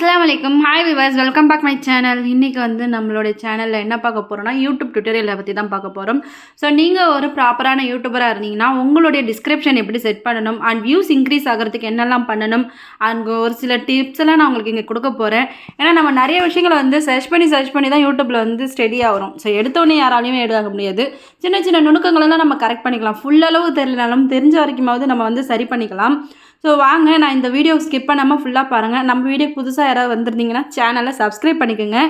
அஸ்லாம் வலைக்கம் hi viewers welcome back my channel இன்றைக்கி வந்து நம்மளுடைய சேனலில் என்ன பார்க்க போகிறோம்னா யூடியூப் டுட்டோரியலை பற்றி தான் பார்க்க போகிறோம் ஸோ நீங்கள் ஒரு ப்ராப்பரான யூடியூபராக இருந்தீங்கன்னா உங்களுடைய டிஸ்கிரிப்ஷன் எப்படி செட் பண்ணணும் அண்ட் வியூஸ் இன்க்ரீஸ் ஆகிறதுக்கு என்னெல்லாம் பண்ணணும் அண்ட் ஒரு சில டிப்ஸ் எல்லாம் நான் உங்களுக்கு இங்கே கொடுக்க போகிறேன் ஏன்னா நம்ம நிறைய விஷயங்களை வந்து சர்ச் பண்ணி சர்ச் பண்ணி தான் யூடியூப்பில் வந்து ஸ்டெடியாக வரும். ஸோ எடுத்தோடனே யாராலையுமே எடுக்க முடியாது. சின்ன சின்ன நுணுக்கங்களெல்லாம் நம்ம கரெக்ட் பண்ணிக்கலாம். ஃபுல் அளவு தெரியலனாலும் தெரிஞ்ச வரைக்குமாவது நம்ம வந்து சரி பண்ணிக்கலாம். ஸோ வாங்க நான் இந்த வீடியோ ஸ்கிப் பண்ணாமல் ஃபுல்லாக பாருங்கள் நம்ம வீடியோ புதுசாக யாராவது வந்திருந்தீங்கன்னா சேனலை சப்ஸ்கிரைப் பண்ணிக்கோங்க.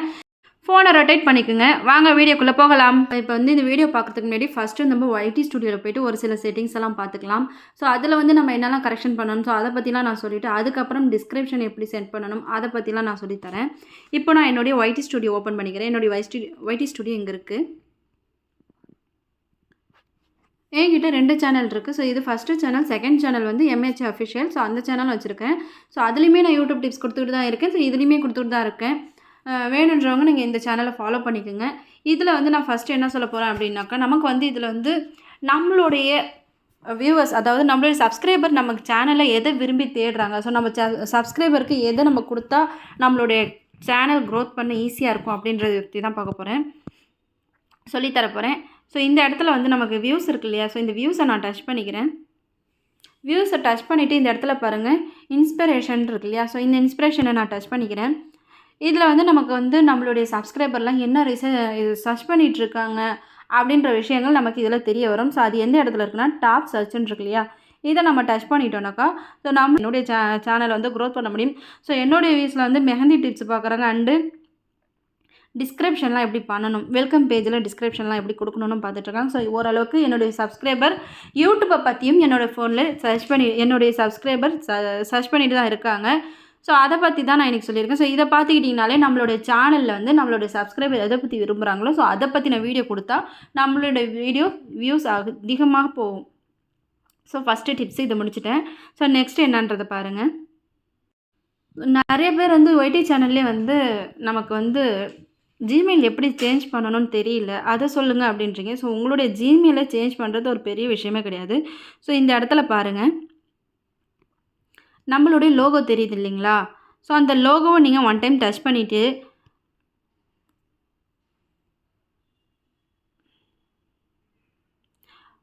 ஃபோனை ரொட்டேட் பண்ணிக்கோங்க. வாங்க வீடியோக்குள்ளே போகலாம். இப்போ வந்து இந்த வீடியோ பார்க்குறதுக்கு முன்னாடி ஃபஸ்ட்டு நம்ம ஒய்டி ஸ்டுடியோவில் போயிட்டு ஒரு சில செட்டிங்ஸ் எல்லாம் பார்த்துக்கலாம். ஸோ அதில் வந்து நம்ம என்னெல்லாம் கரெக்ஷன் பண்ணணும்? ஸோ அதை பற்றிலாம் நான் சொல்லிவிட்டு அதுக்கப்புறம் டிஸ்கிரிப்ஷன் எப்படி சென்ட் பண்ணணும்? அதை பற்றிலாம் நான் சொல்லித்தரேன் இப்போ நான் என்னுடைய ஒய்டி ஸ்டுடியோ ஓப்பன் பண்ணிக்கிறேன். என்னுடைய ஒய் ஸ்டுடியோ ஒய்டி ஸ்டுடியோ இங்கே இருக்குது என்கிட்ட ரெண்டு சேனல் இருக்குது ஸோ இது ஃபஸ்ட்டு சேனல் செகண்ட் சேனல் வந்து எம்ஹெச் அஃபிஷியல் ஸோ அந்த சேனல் வச்சுருக்கேன். ஸோ அதுலேயுமே நான் யூடியூப் டிப்ஸ் கொடுத்துட்டு தான் இருக்கேன். ஸோ இதுலேயுமே கொடுத்துட்டு தான் இருக்கேன். வேணுன்றவங்க நீங்கள் இந்த சேனலை ஃபாலோ பண்ணிக்கோங்க. இதில் வந்து நான் ஃபஸ்ட்டு என்ன சொல்ல போகிறேன் அப்படின்னாக்கா நமக்கு வந்து இதில் வந்து நம்மளுடைய வியூவர்ஸ் அதாவது நம்மளுடைய சப்ஸ்கிரைபர் நமக்கு சேனலை எதை விரும்பி தேடுறாங்க? ஸோ நம்ம சப்ஸ்கிரைபருக்கு எதை நம்ம கொடுத்தா நம்மளுடைய சேனல் க்ரோத் பண்ண ஈஸியாக இருக்கும் அப்படின்றத பற்றி தான் பார்க்க போகிறேன் சொல்லித்தர போகிறேன் ஸோ இந்த இடத்துல வந்து நமக்கு வியூஸ் இருக்கு இல்லையா? ஸோ இந்த வியூஸை நான் டச் பண்ணிக்கிறேன். வியூஸை டச் பண்ணிவிட்டு இந்த இடத்துல பாருங்கள் இன்ஸ்பிரேஷன் இருக்கு இல்லையா? ஸோ இந்த இன்ஸ்பிரேஷனை நான் டச் பண்ணிக்கிறேன். இதில் வந்து நமக்கு வந்து நம்மளுடைய சப்ஸ்கிரைபர்லாம் என்ன ரிச சர்ச் பண்ணிகிட்ருக்காங்க அப்படின்ற விஷயங்கள் நமக்கு இதில் தெரிய வரும். ஸோ அது எந்த இடத்துல இருக்குன்னா டாப் சர்ச்னு இருக்கு இல்லையா? இதை நம்ம டச் பண்ணிட்டோம்னாக்கா ஸோ நம்ம என்னுடைய சே சேனலை வந்து க்ரோத் பண்ண முடியும். ஸோ என்னுடைய வியூஸில் வந்து மெஹந்தி டிப்ஸ் பார்க்குறாங்க அண்டு டிஸ்கிரிப்ஷன்லாம் எப்படி பண்ணணும்? வெல்கம் பேஜில் டிஸ்கிரிப்ஷன்லாம் எப்படி கொடுக்கணும்னு பார்த்துட்ருக்காங்க. ஸோ ஓரளவுக்கு என்னுடைய சப்ஸ்கிரைபர் யூடியூப்பை பற்றியும் என்னோடய ஃபோனில் சர்ச் பண்ணி என்னுடைய சப்ஸ்கிரைபர் சர்ச் பண்ணிட்டு தான் இருக்காங்க. ஸோ அதை பற்றி தான் நான் இன்றைக்கி சொல்லியிருக்கேன். ஸோ இதை பார்த்துக்கிட்டிங்கனாலே நம்மளுடைய சேனலில் வந்து நம்மளுடைய சப்ஸ்கிரைபர் எதை பற்றி விரும்புகிறாங்களோ ஸோ அதை பற்றின வீடியோ கொடுத்தா நம்மளுடைய வீடியோ வியூஸ் அதிகமாக போகும். ஸோ ஃபஸ்ட்டு டிப்ஸ் இதை முடிச்சுட்டேன். ஸோ நெக்ஸ்ட் என்னன்றதை பாருங்கள் நிறைய பேர் வந்து ஒய்டி சேனல்லே வந்து நமக்கு வந்து ஜிமெயில் எப்படி சேஞ்ச் பண்ணணும்னு தெரியல. அதை சொல்லுங்கள் அப்படின்றீங்க. ஸோ உங்களுடைய ஜிமெயிலை சேஞ்ச் பண்ணுறது ஒரு பெரிய விஷயமே கிடையாது. ஸோ இந்த இடத்துல பாருங்கள் நம்மளுடைய லோகோ தெரியுது இல்லைங்களா? ஸோ அந்த லோகோவை நீங்கள் ஒன் டைம் டச் பண்ணிவிட்டு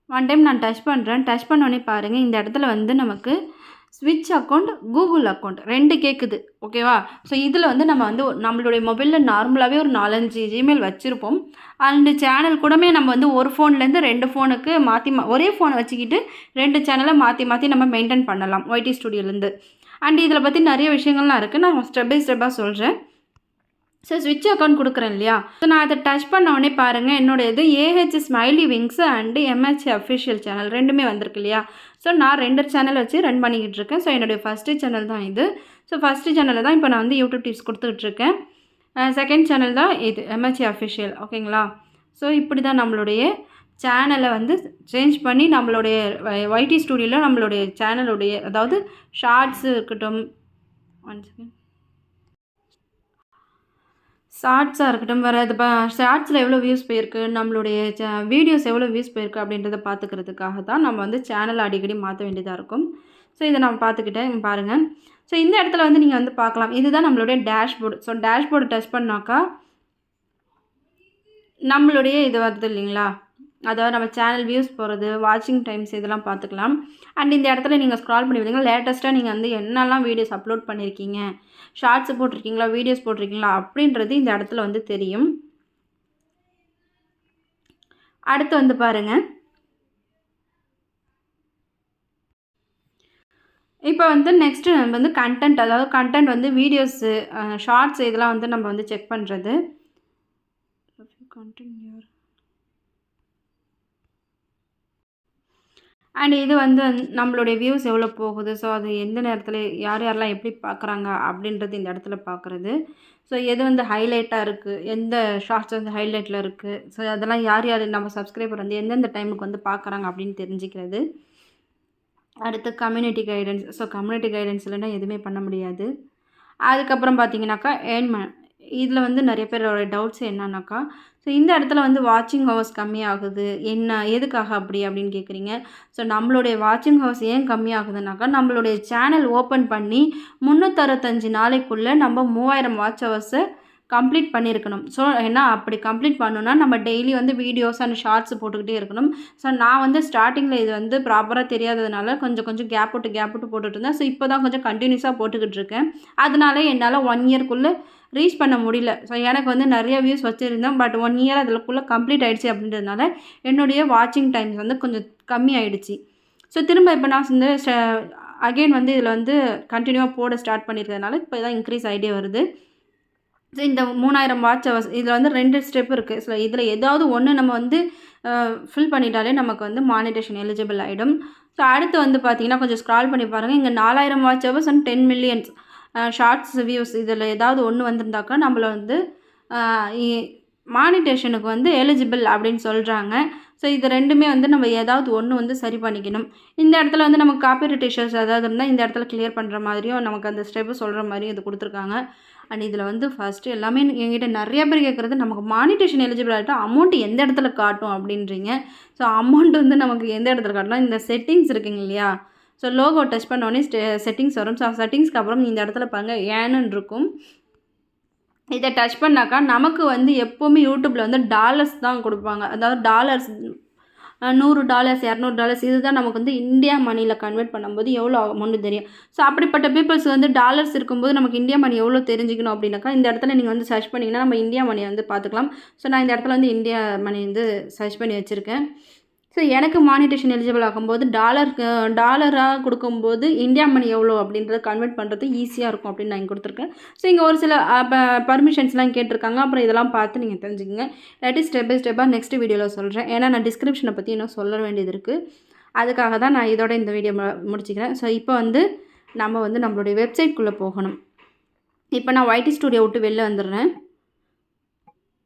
ஒன் டைம் நான் டச் பண்ணுறேன் டச் பண்ணோடனே பாருங்கள் இந்த இடத்துல வந்து நமக்கு ஸ்விட்ச் அக்கௌண்ட் கூகுள் அக்கௌண்ட் ரெண்டு கேட்குது ஓகேவா ஸோ இதில் வந்து நம்ம வந்து நம்மளுடைய மொபைலில் நார்மலாகவே ஒரு நாலஞ்சு ஜிமெயில் வச்சுருப்போம். அண்டு சேனல் கூடமே நம்ம வந்து ஒரு ஃபோன்லேருந்து ரெண்டு ஃபோனுக்கு மாற்றி மா ஒரே ஃபோனை வச்சுக்கிட்டு ரெண்டு சேனலை மாற்றி மாற்றி நம்ம மெயின்டைன் பண்ணலாம் ஒய்டி ஸ்டுடியோலேருந்து அண்ட் இதில் பற்றி நிறைய விஷயங்கள்லாம் இருக்குது நான் ஸ்டெப் பை ஸ்டெப்பாக சொல்கிறேன் ஸோ ஸ்விட்ச் அக்கௌண்ட் கொடுக்குறேன் இல்லையா? ஸோ நான் அதை டச் பண்ண உடனே பாருங்கள் என்னோடய இது AH smiley wings and MH official channel ரெண்டுமே வந்திருக்கு இல்லையா? ஸோ நான் ரெண்டு சேனல் வச்சு ரன் பண்ணிக்கிட்டு இருக்கேன். ஸோ என்னுடைய ஃபஸ்ட்டு சேனல் தான் இது. ஸோ ஃபஸ்ட்டு சேனலில் தான் இப்போ நான் வந்து யூடியூப் டிப்ஸ் கொடுத்துக்கிட்டு இருக்கேன். செகண்ட் சேனல் தான் இது எம்ஹெச்ஏ அஃபிஷியல் ஓகேங்களா ஸோ இப்படி தான் நம்மளுடைய சேனலை வந்து சேஞ்ச் பண்ணி நம்மளுடைய ஒய்டி ஸ்டூடியோவில் நம்மளுடைய சேனலுடைய அதாவது ஷார்ட்ஸு இருக்கட்டும் ஒன் செகண்ட் ஷார்ட்ஸாக இருக்கட்டும் வேறு இது ஷார்ட்ஸில் எவ்வளோ வியூஸ் போயிருக்கு நம்மளுடைய வீடியோஸ் எவ்வளோ வியூஸ் போயிருக்கு அப்படின்றத பார்த்துக்கிறதுக்காக தான் நம்ம வந்து சேனல் அடிக்கடி மாற்ற வேண்டியதாக இருக்கும். ஸோ இதை நான் பார்த்துக்கிட்டேன் பாருங்கள் ஸோ இந்த இடத்துல வந்து நீங்கள் வந்து பார்க்கலாம் இதுதான் நம்மளுடைய டேஷ்போர்டு ஸோ டேஷ்போர்டு டச் பண்ணாக்கா நம்மளுடைய இது வருது இல்லைங்களா? அதாவது நம்ம சேனல் வியூஸ் போகிறது வாட்சிங் டைம்ஸ் இதெல்லாம் பார்த்துக்கலாம் அண்ட் இந்த இடத்துல நீங்கள் ஸ்க்ரால் பண்ணி பார்த்தீங்கன்னா லேட்டஸ்ட்டாக நீங்கள் வந்து என்னெல்லாம் வீடியோஸ் அப்லோட் பண்ணியிருக்கீங்க ஷார்ட்ஸ் போட்டிருக்கீங்களா? வீடியோஸ் போட்டிருக்கீங்களா? அப்படின்றது இந்த இடத்துல வந்து தெரியும். அடுத்து வந்து பாருங்கள் இப்போ வந்து நெக்ஸ்ட்டு நம்ம வந்து கண்டென்ட் அதாவது கண்டென்ட் வந்து வீடியோஸு ஷார்ட்ஸ் இதெல்லாம் வந்து நம்ம வந்து செக் பண்ணுறது கண்டினியூ அண்ட் இது வந்து நம்மளுடைய வியூஸ் எவ்வளோ போகுது? ஸோ அது எந்த நேரத்தில் யார் யாரெல்லாம் எப்படி பார்க்குறாங்க அப்படின்றது இந்த இடத்துல பார்க்குறது. ஸோ எது வந்து ஹைலைட்டாக இருக்குது எந்த ஷார்ட்ஸ் வந்து ஹைலைட்டில் இருக்குது ஸோ அதெல்லாம் யார் யார் நம்ம சப்ஸ்கிரைபர் வந்து எந்தெந்த டைமுக்கு வந்து பார்க்குறாங்க அப்படின்னு தெரிஞ்சுக்கிறது. அடுத்து community guidance so community guidance இல்லைன்னா எதுவுமே பண்ண முடியாது. அதுக்கப்புறம் பார்த்தீங்கன்னாக்கா ஏர்ன் இதில் வந்து நிறைய பேரோட டவுட்ஸ் என்னன்னாக்கா ஸோ இந்த இடத்துல வந்து வாட்சிங் ஹவர்ஸ் கம்மியாகுது. என்ன எதுக்காக அப்படி அப்படின்னு கேட்குறீங்க ஸோ நம்மளுடைய வாட்சிங் ஹவர்ஸ் ஏன் கம்மியாகுதுனாக்கா நம்மளுடைய சேனல் ஓப்பன் பண்ணி முந்நூற்றறுபத்தஞ்சு நாளைக்குள்ளே நம்ம மூவாயிரம் வாட்ச் ஹவர்ஸை கம்ப்ளீட் பண்ணியிருக்கணும் ஸோ ஏன்னா அப்படி கம்ப்ளீட் பண்ணணுன்னா நம்ம டெய்லி வந்து வீடியோஸ் அண்ட் ஷார்ட்ஸ் போட்டுக்கிட்டே இருக்கணும். ஸோ நான் வந்து ஸ்டார்டிங்கில் இது வந்து ப்ராப்பராக தெரியாததுனால கொஞ்சம் கொஞ்சம் கேப் விட்டு கேப் விட்டு போட்டுட்டு இருந்தேன். ஸோ இப்போ தான் கொஞ்சம் கண்டினியூஸாக போட்டுக்கிட்டு இருக்கேன். அதனால என்னால் ஒன் இயர்க்குள்ளே ரீச் பண்ண முடியல. ஸோ எனக்கு வந்து நிறைய வியூஸ் வச்சுருந்தேன். பட் ஒன் இயர் அதுக்குள்ளே கம்ப்ளீட் ஆகிடுச்சு அப்படின்றதுனால என்னுடைய வாட்சிங் டைம்ஸ் வந்து கொஞ்சம் கம்மி ஆகிடுச்சு ஸோ திரும்ப இப்போ நான் வந்து அகெயின் வந்து இதில் வந்து கண்டினியூவாக போட ஸ்டார்ட் பண்ணியிருக்கிறதுனால இப்போ தான் இன்க்ரீஸ் ஆகிட்டே வருது. ஸோ இந்த மூணாயிரம் வாட்ச் ஹவர்ஸ் இதில் வந்து ரெண்டு ஸ்டெப் இருக்குது ஸோ இதில் ஏதாவது ஒன்று நம்ம வந்து ஃபில் பண்ணிட்டாலே நமக்கு வந்து மானிட்டேஷன் எலிஜிபிள் ஆகிடும் ஸோ அடுத்து வந்து பார்த்திங்கன்னா கொஞ்சம் ஸ்க்ரால் பண்ணி பாருங்கள் இங்கே நாலாயிரம் watch hours and ten millions shorts views இதில் ஏதாவது ஒன்று வந்திருந்தாக்கா நம்மளை வந்து மானிட்டேஷனுக்கு வந்து எலிஜிபிள் அப்படின்னு சொல்கிறாங்க ஸோ இது ரெண்டுமே வந்து நம்ம ஏதாவது ஒன்று வந்து சரி பண்ணிக்கணும். இந்த இடத்துல வந்து நமக்கு காப்பிரைட் இஷ்யூஸ் ஏதாவது இருந்தால் இந்த இடத்துல கிளியர் பண்ணுற மாதிரியும் நமக்கு அந்த ஸ்டெப்பு சொல்கிற மாதிரியும் இது கொடுத்துருக்காங்க. அண்ட் இதில் வந்து ஃபஸ்ட்டு எல்லாமே எங்கிட்ட நிறைய பேர் கேட்குறது நமக்கு மானிட்டேஷன் எலிஜிபிள் ஆகிட்டா அமௌண்ட் எந்த இடத்துல காட்டும் அப்படின்றீங்க. ஸோ அமௌண்ட் வந்து நமக்கு எந்த இடத்துல காட்டலாம்? இந்த செட்டிங்ஸ் இருக்குங்க இல்லையா? ஸோ லோகோ டச் பண்ணோடனே செட்டிங்ஸ் வரும். ஸோ செட்டிங்ஸ்க்கு அப்புறம் இந்த இடத்துல பாருங்க ஏன்னு இருக்கும் இதை டச் பண்ணாக்கா நமக்கு வந்து எப்போவுமே யூடியூப்பில் வந்து டாலர்ஸ் தான் கொடுப்பாங்க. அதாவது டாலர்ஸ் நூறு டாலர்ஸ் இரநூறு டாலர்ஸ் இதுதான் நமக்கு வந்து இந்தியா மணியில் கன்வெர்ட் பண்ணும்போது எவ்வளோ அமௌண்ட் தெரியும். ஸோ அப்படிப்பட்ட பீப்புள்ஸ் வந்து டாலர்ஸ் இருக்கும்போது நமக்கு இந்தியா மணி எவ்வளோ தெரிஞ்சுக்கணும் அப்படின்னாக்கா இந்த இடத்துல நீங்கள் வந்து சர்ச் பண்ணிங்கன்னா நம்ம இந்தியா மணியை வந்து பார்த்துக்கலாம். ஸோ நான் இந்த இடத்துல வந்து இந்தியா மணி வந்து சர்ச் பண்ணி வச்சுருக்கேன். ஸோ எனக்கு மானிட்டேஷன் எலிஜிபிள் ஆகும்போது டாலர் டாலராக கொடுக்கும்போது இந்தியா மணி எவ்வளோ அப்படின்றத கன்வெர்ட் பண்ணுறது ஈஸியாக இருக்கும் அப்படின்னு நான் கொடுத்துருக்கேன். ஸோ இங்கே ஒரு சில பர்மிஷன்ஸ்லாம் கேட்டிருக்காங்க. அப்புறம் இதெல்லாம் பார்த்து நீங்கள் தெரிஞ்சுக்கங்க. இல்லாட்டி ஸ்டெப் பை ஸ்டெப்பாக நெக்ஸ்ட் வீடியோவில் சொல்கிறேன் ஏன்னா நான் டிஸ்கிரிப்ஷனை பற்றி இன்னும் சொல்ல வேண்டியது இருக்குது அதுக்காக தான் நான் இதோட இந்த வீடியோ முடிச்சுக்கிறேன். ஸோ இப்போ வந்து நம்ம வந்து நம்மளுடைய வெப்சைட்குள்ளே போகணும். இப்போ நான் ஒய்டி ஸ்டூடியோ விட்டு வெளில வந்துடுறேன்.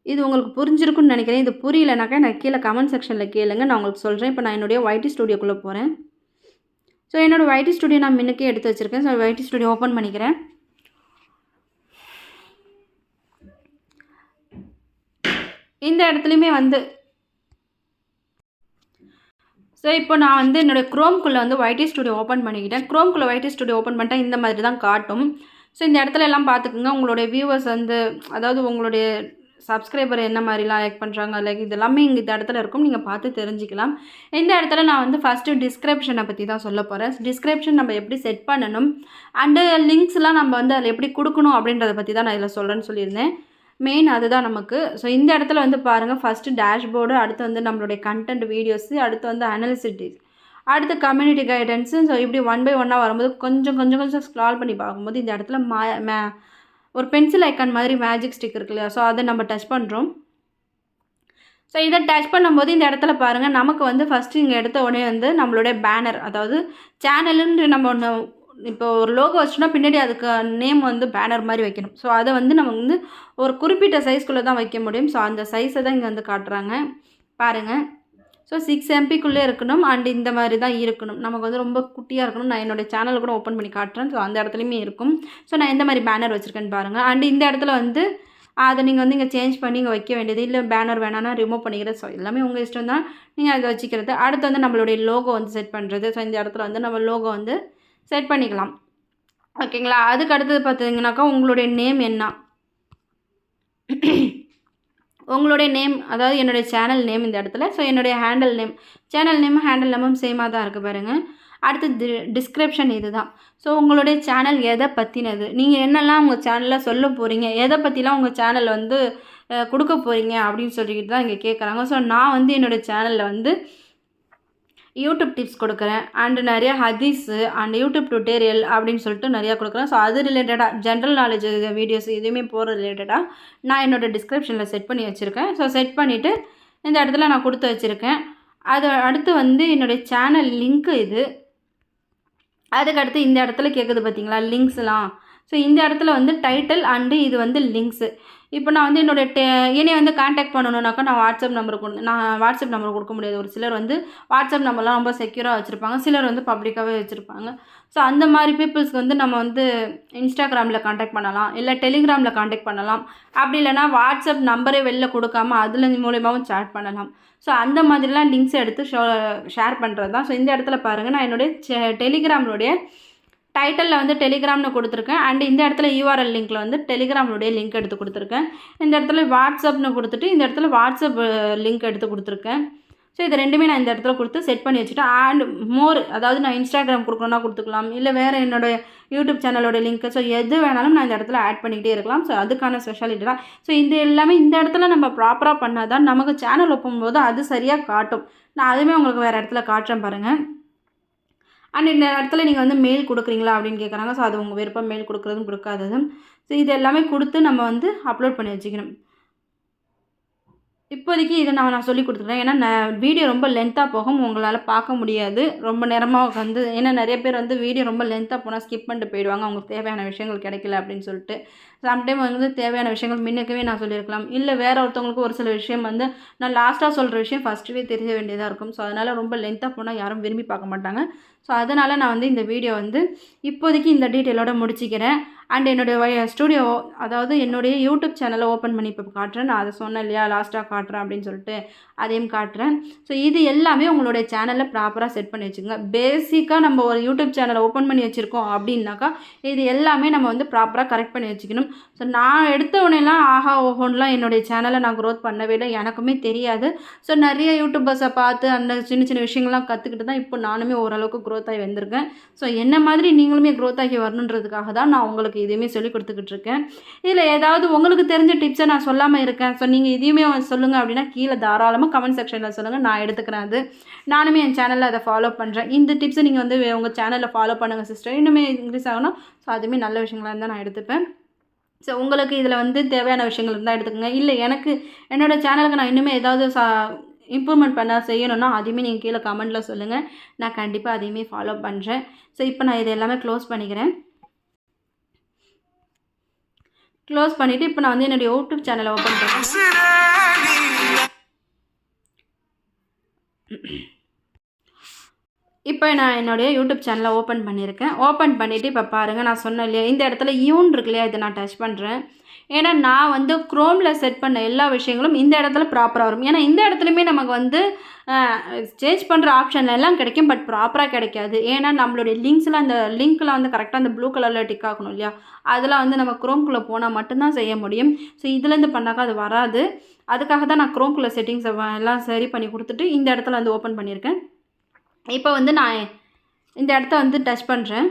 இது உங்களுக்கு புரிஞ்சிருக்குன்னு நினைக்கிறேன். இது புரியலனாக்கா நான் கீழே கமெண்ட் செக்ஷனில் கேளுங்க. நான் உங்களுக்கு சொல்கிறேன் இப்போ நான் என்னுடைய ஒய்டி ஸ்டுடியோக்குள்ளே போகிறேன் ஸோ என்னோடய ஒய்டி ஸ்டுடியோ நான் முன்னுக்கே எடுத்து வச்சுருக்கேன். ஸோ ஒய்டி ஸ்டுடியோ ஓப்பன் பண்ணிக்கிறேன். இந்த இடத்துலையுமே வந்து ஸோ இப்போ நான் வந்து என்னோடய க்ரோம்குள்ளே வந்து ஒய்டி ஸ்டுடியோ ஓப்பன் பண்ணிக்கிட்டேன். க்ரோம்குள்ளே ஒய்டி ஸ்டுடியோ ஓப்பன் பண்ணிட்டேன் இந்த மாதிரி தான் காட்டும். ஸோ இந்த இடத்துல எல்லாம் பார்த்துக்குங்க. உங்களுடைய வியூவர்ஸ் வந்து அதாவது உங்களுடைய சப்ஸ்கிரைபர் என்ன மாதிரிலாம் லைக் பண்ணுறாங்க லைக் இது எல்லாமே இங்கே இந்த இடத்துல இருக்கும். நீங்கள் பார்த்து தெரிஞ்சுக்கலாம். இந்த இடத்துல நான் வந்து ஃபஸ்ட்டு டிஸ்கிரிப்ஷனை பற்றி தான் சொல்ல போகிறேன் டிஸ்கிரிப்ஷன் நம்ம எப்படி செட் பண்ணணும்? அண்டு லிங்க்ஸ்லாம் நம்ம வந்து அதில் எப்படி கொடுக்கணும் அப்படின்றத பற்றி தான் நான் இதில் சொல்கிறேன்னு சொல்லியிருந்தேன். மெயின் அதுதான் நமக்கு. ஸோ இந்த இடத்துல வந்து பாருங்கள் ஃபஸ்ட்டு டேஷ்போர்டு அடுத்து வந்து நம்மளுடைய கண்டென்ட் வீடியோஸு அடுத்து வந்து அனலிசிட்டிஸ் அடுத்து கம்யூனிட்டி கைடன்ஸு ஸோ இப்படி ஒன் பை ஒன்னாக வரும்போது கொஞ்சம் கொஞ்சம் கொஞ்சம் ஸ்க்ரால் பண்ணி பார்க்கும்போது இந்த இடத்துல மா மே ஒரு பென்சில் ஐக்கான் மாதிரி மேஜிக் ஸ்டிக் இருக்கு இல்லையா? ஸோ அதை நம்ம டச் பண்ணுறோம் ஸோ இதை டச் பண்ணும்போது இந்த இடத்துல பாருங்கள் நமக்கு வந்து ஃபஸ்ட்டு இங்கே எடுத்த உடனே வந்து நம்மளுடைய பேனர் அதாவது சேனலுன்னு நம்ம ஒன்று இப்போ ஒரு லோகோ வச்சுன்னா பின்னாடி அதுக்கு நேம் வந்து பேனர் மாதிரி வைக்கணும். ஸோ அதை வந்து நம்ம வந்து ஒரு குறிப்பிட்ட சைஸ்க்குள்ளே தான் வைக்க முடியும். ஸோ அந்த சைஸை தான் இங்கே வந்து காட்டுறாங்க. பாருங்கள் ஸோ சிக்ஸ் எம்பிக்குள்ளே இருக்கணும் அண்ட் இந்த மாதிரி தான் இருக்கணும். நமக்கு வந்து ரொம்ப குட்டியாக இருக்கணும். நான் என்னோடய சேனலில் கூட ஓப்பன் பண்ணி காட்டுறேன். ஸோ அந்த இடத்துலையுமே இருக்கும். ஸோ நான் எந்த மாதிரி பேனர் வச்சுருக்கேன்னு பாருங்கள் அண்ட் இந்த இடத்துல வந்து அதை நீங்கள் வந்து இங்கே சேஞ்ச் பண்ணி இங்கே வைக்க வேண்டியது. இல்லை பேனர் வேணாம்னா ரிமூவ் பண்ணிக்கிறது. ஸோ எல்லாமே உங்கள் இஷ்டம் தான். நீங்கள் அதை வச்சுக்கிறது. அடுத்து வந்து நம்மளுடைய லோகோ வந்து செட் பண்ணுறது ஸோ இந்த இடத்துல வந்து நம்ம லோகோ வந்து செட் பண்ணிக்கலாம். ஓகேங்களா அதுக்கு அடுத்தது பார்த்தீங்கன்னாக்கா உங்களுடைய நேம் என்ன? உங்களுடைய நேம் அதாவது என்னுடைய சேனல் நேம் இந்த இடத்துல. ஸோ என்னுடைய ஹேண்டில் நேம் சேனல் நேமும் ஹேண்டில் நேமும் சேமாக தான் இருக்குது பாருங்கள் அடுத்து டி டிஸ்கிரிப்ஷன் இது தான் ஸோ உங்களுடைய சேனல் எதை பற்றினது நீங்கள் என்னெல்லாம் உங்கள் சேனலில் சொல்ல போகிறீங்க எதை பற்றிலாம் உங்கள் சேனல் வந்து கொடுக்க போகிறீங்க அப்படின்னு சொல்லிக்கிட்டு தான் இங்கே கேட்குறாங்க ஸோ நான் வந்து என்னோடய சேனலில் வந்து யூடியூப் டிப்ஸ் கொடுக்குறேன். அண்டு நிறைய ஹதீஸு அண்ட் யூடியூப் டுட்டோரியல் அப்படின்னு சொல்லிட்டு நிறையா கொடுக்குறேன். ஸோ அது ரிலேட்டடாக ஜென்ரல் நாலேஜ் வீடியோஸ் எதுவுமே போகிற ரிலேட்டடாக நான் என்னோடய டிஸ்கிரிப்ஷனில் செட் பண்ணி வச்சுருக்கேன். ஸோ செட் பண்ணிவிட்டு இந்த இடத்துல நான் கொடுத்து வச்சுருக்கேன். அது அடுத்து வந்து என்னுடைய சேனல் லிங்க்கு இது. அதுக்கடுத்து இந்த இடத்துல கேட்குது பார்த்தீங்களா லிங்க்ஸ்லாம் ஸோ இந்த இடத்துல வந்து டைட்டில் அண்டு இது வந்து லிங்க்ஸு இப்போ நான் வந்து என்னோடய டே என்னை வந்து காண்டாக்ட் பண்ணணுன்னாக்கா நான் வாட்ஸ்அப் நம்பர் கொடு நான் வாட்ஸ்அப் நம்பர் கொடுக்க முடியாது. ஒரு சிலர் வந்து வாட்ஸ்அப் நம்பர்லாம் ரொம்ப செக்யூராக வச்சுருப்பாங்க. சிலர் வந்து பப்ளிக்காகவே வச்சுருப்பாங்க. ஸோ அந்த மாதிரி பீப்புள்ஸ்க்கு வந்து நம்ம வந்து இன்ஸ்டாகிராமில் காண்டாக்ட் பண்ணலாம். இல்லை டெலிகிராமில் காண்டாக்ட் பண்ணலாம். அப்படி இல்லைனா வாட்ஸ்அப் நம்பரே வெளில கொடுக்காம அதில் மூலியமாகவும் சேட் பண்ணலாம். ஸோ அந்த மாதிரிலாம் லிங்க்ஸ் எடுத்து ஷோ ஷேர் பண்ணுறது தான் ஸோ இந்த இடத்துல பாருங்கள் நான் என்னுடைய டெலிகிராமனுடைய டைட்டலில் வந்து டெலிகிராம்னு கொடுத்துருக்கேன். அண்ட் இந்த இடத்துல யூஆர்எல் லிங்க்கில் வந்து டெலிகிராமுடைய லிங்க் எடுத்து கொடுத்துருக்கேன். இந்த இடத்துல வாட்ஸ்அப்னு கொடுத்துட்டு இந்த இடத்துல வாட்ஸ்அப் லிங்க் எடுத்து கொடுத்துருக்கேன். ஸோ இது ரெண்டுமே நான் இந்த இடத்துல கொடுத்து செட் பண்ணி வச்சுட்டு அண்ட் மோர் அதாவது நான் இன்ஸ்டாகிராம் கொடுக்கணுன்னா கொடுத்துக்கலாம். இல்லை வேறு என்னோடய யூடியூப் சேனலோட லிங்க் ஸோ எது வேணாலும் நான் இந்த இடத்துல ஆட் பண்ணிக்கிட்டே இருக்கலாம். ஸோ அதுக்கான ஸ்பெஷாலிட்டி தான். ஸோ இந்த எல்லாமே இந்த இடத்துல நம்ம ப்ராப்பராக பண்ணால் தான் நமக்கு சேனல் ஒப்பும்போது அது சரியாக காட்டும். நான் அதுவுமே உங்களுக்கு வேறு இடத்துல காட்டுறேன் பாருங்கள் அண்ட் இந்த இடத்துல நீங்கள் வந்து மெயில் கொடுக்குறீங்களா அப்படின்னு கேட்குறாங்க ஸோ அது உங்கள் விருப்பம். மெயில் கொடுக்குறதும் கொடுக்காததும். ஸோ இது எல்லாமே கொடுத்து நம்ம வந்து அப்லோட் பண்ணி வச்சுக்கணும். இப்போதைக்கு இதை நான் நான் சொல்லி கொடுத்துருக்கேன் ஏன்னா நான் வீடியோ ரொம்ப லென்த்தாக போகும். உங்களால் பார்க்க முடியாது. ரொம்ப நேரமாக உட்காந்து ஏன்னா நிறைய பேர் வந்து வீடியோ ரொம்ப லென்த்தாக போனால் ஸ்கிப் பண்ணிட்டு போயிடுவாங்க. அவங்களுக்கு தேவையான விஷயங்கள் கிடைக்கல அப்படின்னு சொல்லிட்டு. சம்டைம் வந்து தேவையான விஷயங்கள் முன்னக்கவே நான் சொல்லியிருக்கலாம். இல்லை வேறு ஒருத்தவங்களுக்கு ஒரு சில விஷயம் வந்து நான் லாஸ்ட்டாக சொல்கிற விஷயம் ஃபஸ்ட்டுவே தெரிய வேண்டியதாக இருக்கும். ஸோ அதனால் ரொம்ப லென்த்தாக போனால் யாரும் விரும்பி பார்க்க மாட்டாங்க. ஸோ அதனால் நான் வந்து இந்த வீடியோ வந்து இப்போதைக்கு இந்த டீட்டெயிலோட முடிச்சிக்கிறேன். அண்ட் என்னுடைய ஸ்டூடியோ அதாவது என்னுடைய யூடியூப் சேனலை ஓப்பன் பண்ணி இப்போ காட்டுறேன். நான் அதை சொன்னேன் இல்லையா? லாஸ்ட்டாக காட்டுறேன் அப்படின்னு சொல்லிட்டு. அதையும் காட்டுறேன். ஸோ இது எல்லாமே உங்களுடைய சேனலில் ப்ராப்பராக செட் பண்ணி வச்சுக்கோங்க. பேசிக்காக நம்ம ஒரு யூடியூப் சேனலை ஓப்பன் பண்ணி வச்சுருக்கோம் அப்படின்னாக்கா இது எல்லாமே நம்ம வந்து ப்ராப்பராக கரெக்ட் பண்ணி வச்சுக்கணும். ஸோ நான் எடுத்த உடனேலாம் ஆஹா ஓஹோன்லாம் என்னுடைய சேனலை நான் க்ரோத் பண்ணவே இல்லை. எனக்குமே தெரியாது. ஸோ நிறைய யூடியூபர்ஸை பார்த்து அந்த சின்ன சின்ன விஷயங்கள்லாம் கற்றுக்கிட்டு தான் இப்போ நானுமே ஓரளவுக்கு க்ரோத் ஆகி வந்திருக்கேன். ஸோ என்ன மாதிரி நீங்களுமே க்ரோத் ஆகி வரணுன்றதுக்காக தான் நான் உங்களுக்கு இதையுமே சொல்லி கொடுத்துக்கிட்டு இருக்கேன். இதில் ஏதாவது உங்களுக்கு தெரிஞ்ச டிப்ஸை நான் சொல்லாமல் இருக்கேன். ஸோ நீங்கள் இதையுமே சொல்லுங்கள் அப்படின்னா கீழே தாராளமாக கமெண்ட் செக்ஷனில் சொல்லுங்கள் நான் எடுத்துக்கிறேன் அது. நானுமே என் சேனலில் அதை ஃபாலோ பண்ணுறேன் இந்த டிப்ஸை நீங்கள் வந்து உங்கள் சேனலில் ஃபாலோ பண்ணுங்கள் சிஸ்டர் இன்னுமே இன்க்ரீஸ் ஆகணும். ஸோ அதுவுமே நல்ல விஷயங்களாக இருந்தால் நான் எடுத்துப்பேன். ஸோ உங்களுக்கு இதில் வந்து தேவையான விஷயங்கள் இருந்தால் எடுத்துக்கோங்க. இல்லை எனக்கு என்னோடய சேனலுக்கு நான் இன்னுமே ஏதாவது சா இம்ப்ரூவ்மெண்ட் பண்ண செய்யணும்னா அதையுமே நீங்கள் கீழே கமெண்ட்டில் சொல்லுங்கள் நான் கண்டிப்பாக அதையுமே ஃபாலோ பண்ணுறேன் ஸோ இப்போ நான் இதை எல்லாமே க்ளோஸ் பண்ணிக்கிறேன். க்ளோஸ் பண்ணிவிட்டு இப்போ நான் வந்து என்னுடைய யூடியூப் சேனலை ஓப்பன் பண்ணுறேன் இப்போ நான் என்னுடைய யூடியூப் சேனலை ஓப்பன் பண்ணியிருக்கேன். ஓப்பன் பண்ணிவிட்டு இப்போ பாருங்கள் நான் சொன்னேன் இல்லையா இந்த இடத்துல யூன் இருக்கு இல்லையா இதை நான் டச் பண்ணுறேன் ஏன்னா நான் வந்து க்ரோமில் செட் பண்ண எல்லா விஷயங்களும் இந்த இடத்துல ப்ராப்பராக வரும். ஏன்னா இந்த இடத்துலையுமே நமக்கு வந்து சேஞ்ச் பண்ணுற ஆப்ஷன் எல்லாம் கிடைக்கும் பட் ப்ராப்பராக கிடைக்காது. ஏன்னா நம்மளுடைய லிங்க்ஸ்லாம் அந்த லிங்க்லாம் வந்து கரெக்டாக அந்த ப்ளூ கலரில் டிக் ஆகணும் இல்லையா? அதெல்லாம் வந்து நம்ம க்ரோம்குள்ளே போனால் மட்டும்தான் செய்ய முடியும். ஸோ இதுலேருந்து பண்ணாக்கா அது வராது. அதுக்காக தான் நான் க்ரோம்குள்ளே செட்டிங்ஸ் எல்லாம் சரி பண்ணி கொடுத்துட்டு இந்த இடத்துல வந்து ஓப்பன் பண்ணியிருக்கேன். இப்போ வந்து நான் இந்த இடத்த வந்து டச் பண்ணுறேன்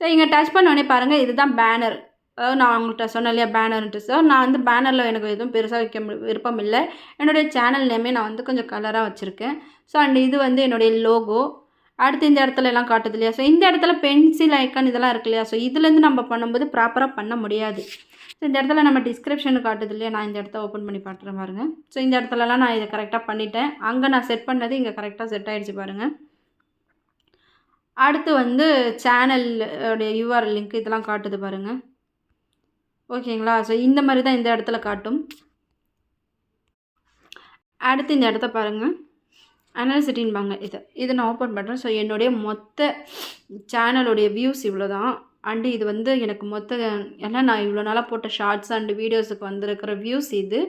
ஸோ இங்கே டச் பண்ணோடனே பாருங்கள் இதுதான் பேனர் அதாவது நான் உங்கள்கிட்ட சொன்னேன் இல்லையா பேனர்ன்ட்டு ஸோ நான் வந்து பேனரில் எனக்கு எதுவும் பெருசாக வைக்க விருப்பம் இல்லை. என்னுடைய சேனல் நேமே நான் வந்து கொஞ்சம் கலராக வச்சுருக்கேன். ஸோ அண்ட் இது வந்து என்னுடைய லோகோ அடுத்து இந்த இடத்துல எல்லாம் காட்டுது இல்லையா? ஸோ இந்த இடத்துல பென்சில் ஐக்கான் இதெல்லாம் இருக்கு இல்லையா? ஸோ இதுலேருந்து நம்ம பண்ணும்போது ப்ராப்பராக பண்ண முடியாது. ஸோ இந்த இடத்துல நம்ம டிஸ்கிரிப்ஷன் காட்டுது இல்லையா? நான் இந்த இடத்த ஓப்பன் பண்ணி பார்த்துறேன் பாருங்கள் ஸோ இந்த இடத்துலலாம் நான் இதை கரெக்டாக பண்ணிட்டேன். அங்கே நான் செட் பண்ணது இங்கே கரெக்டாக செட் ஆகிடுச்சு பாருங்கள் அடுத்து வந்து சேனல் உடைய யூஆர்எல் லிங்க் இதெல்லாம் காட்டுது பாருங்கள் ஓகேங்களா ஸோ இந்த மாதிரி தான் இந்த இடத்துல காட்டும். அடுத்து இந்த இடத்த பாருங்கள் அனாலிசிட்டின்பாங்க இதை இதை நான் ஓப்பன் பண்ணுறேன் ஸோ என்னுடைய மொத்த சேனலுடைய வியூஸ் இவ்வளோ தான் அண்டு இது வந்து எனக்கு மொத்த எல்லாம் நான் இவ்வளோ நாளாக போட்ட ஷார்ட்ஸ் அண்டு வீடியோஸுக்கு வந்திருக்கிற வியூஸ் இது.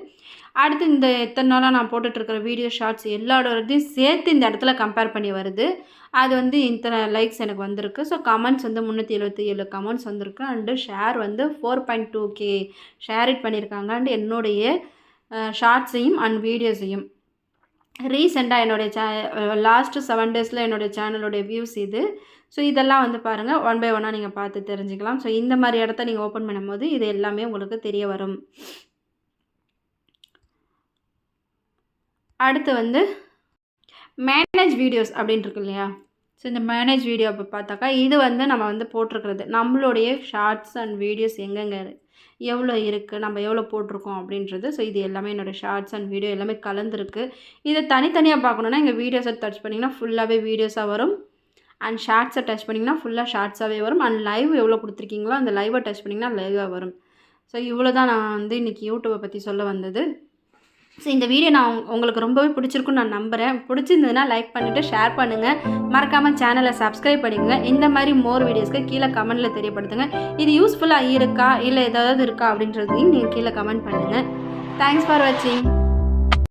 அடுத்து இந்த எத்தனை நாளாக நான் போட்டுட்ருக்கிற வீடியோ ஷார்ட்ஸ் எல்லாரோடையும் சேர்த்து இந்த இடத்துல கம்பேர் பண்ணி வருது. அது வந்து இத்தனை லைக்ஸ் எனக்கு வந்திருக்கு. ஸோ கமெண்ட்ஸ் வந்து முந்நூற்றி எழுபத்தி ஏழு கமெண்ட்ஸ் வந்திருக்கு. அண்டு ஷேர் வந்து four point two K share it பண்ணியிருக்காங்க. அண்டு என்னுடைய ஷார்ட்ஸையும் அண்ட் வீடியோஸையும் ரீசெண்டாக என்னுடைய சே லாஸ்ட்டு செவன் டேஸில் என்னுடைய சேனலுடைய வியூஸ் இது. ஸோ இதெல்லாம் வந்து பாருங்கள் ஒன் பை ஒன்னாக நீங்கள் பார்த்து தெரிஞ்சுக்கலாம். ஸோ இந்த மாதிரி இடத்த நீங்கள் ஓப்பன் பண்ணும்போது இது எல்லாமே உங்களுக்கு தெரிய வரும். அடுத்து வந்து மேனேஜ் வீடியோஸ் அப்படின்ட்டு இருக்கு இல்லையா? ஸோ இந்த மேனேஜ் வீடியோ இப்போ பார்த்தாக்கா இது வந்து நம்ம வந்து போட்டிருக்கிறது. நம்மளுடைய ஷார்ட்ஸ் அண்ட் வீடியோஸ் எங்கெங்கே எவ்வளோ இருக்குது நம்ம எவ்வளோ போட்டிருக்கோம் அப்படின்றது. ஸோ இது எல்லாமே என்னோடய ஷார்ட்ஸ் அண்ட் வீடியோ எல்லாமே கலந்துருக்கு. இதை தனித்தனியாக பார்க்கணுன்னா எங்கள் வீடியோஸை டச் பண்ணிங்கன்னா ஃபுல்லாகவே வீடியோஸாக வரும். அண்ட் ஷார்ட்ஸை டச் பண்ணிங்கன்னா ஃபுல்லாக ஷார்ட்ஸாகவே வரும். அண்ட் லைவ் எவ்வளோ கொடுத்துருக்கீங்களோ அந்த லைவை டச் பண்ணிங்கன்னா லைவாக வரும். ஸோ இவ்வளோ தான் நான் வந்து இன்றைக்கி யூடியூப்பை பற்றி சொல்ல வந்தது. ஸோ இந்த வீடியோ நான் உங்களுக்கு ரொம்பவே பிடிச்சிருக்குன்னு நான் நம்புகிறேன் பிடிச்சிருந்ததுன்னா லைக் பண்ணிவிட்டு ஷேர் பண்ணுங்கள் மறக்காமல் சேனலை சப்ஸ்கிரைப் பண்ணிக்கோங்க. இந்த மாதிரி மோர் வீடியோஸ்க்கு கீழே கமெண்ட்டில் தெரியப்படுத்துங்க. இது யூஸ்ஃபுல்லாக இருக்கா? இல்லை ஏதாவது இருக்கா? அப்படின்றதையும் நீங்கள் கீழே கமெண்ட் பண்ணுங்கள் தேங்க்ஸ் ஃபார் வாட்சிங்